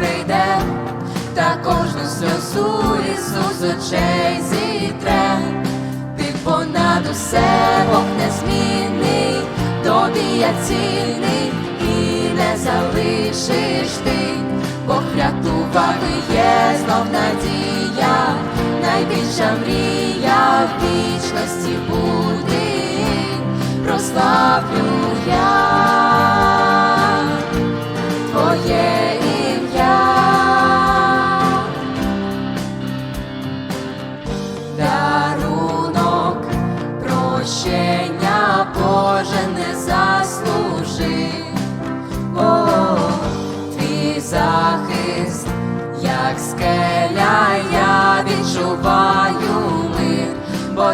прийде, та кожну сльозу Ісус очей зітре, ти понад усе Бог незмінний, тобі я цінний і не залишиш ти, бо врятувати є знов надія, найбільша мрія в вічності буде, прославлю я.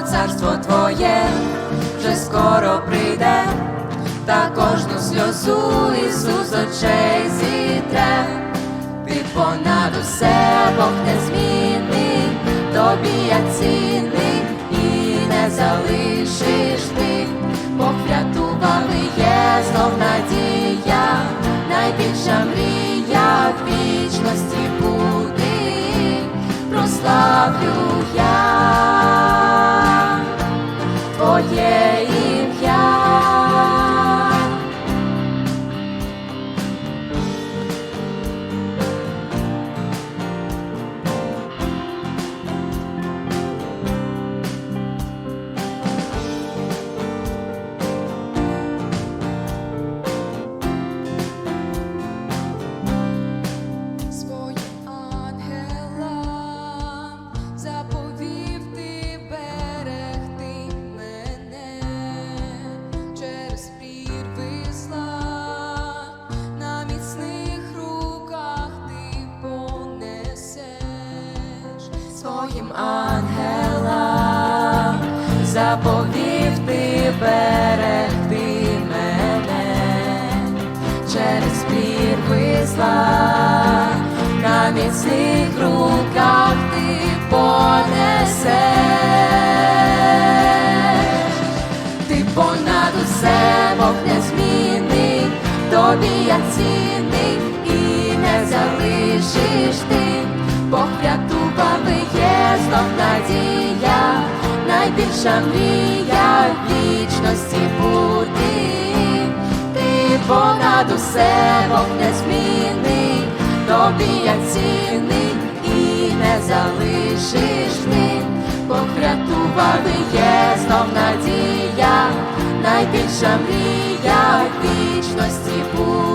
Царство твоє вже скоро прийде, та кожну сльозу Ісус очей зітре. Ти понад усе Бог незмінний, тобі я цінний і не залишиш ти, Бог своїм ангелам. Заповів ти берегти мене через прірви зла, на міцних руках ти понесеш, ти понад усе Бог незмінний, тобі я цінний найбільша мрія вічності бути, ти понад усе Бог незмінний, тобі я цінний і не залишиш ти, Бог врятував є знов надія, найбільша мрія вічності бути.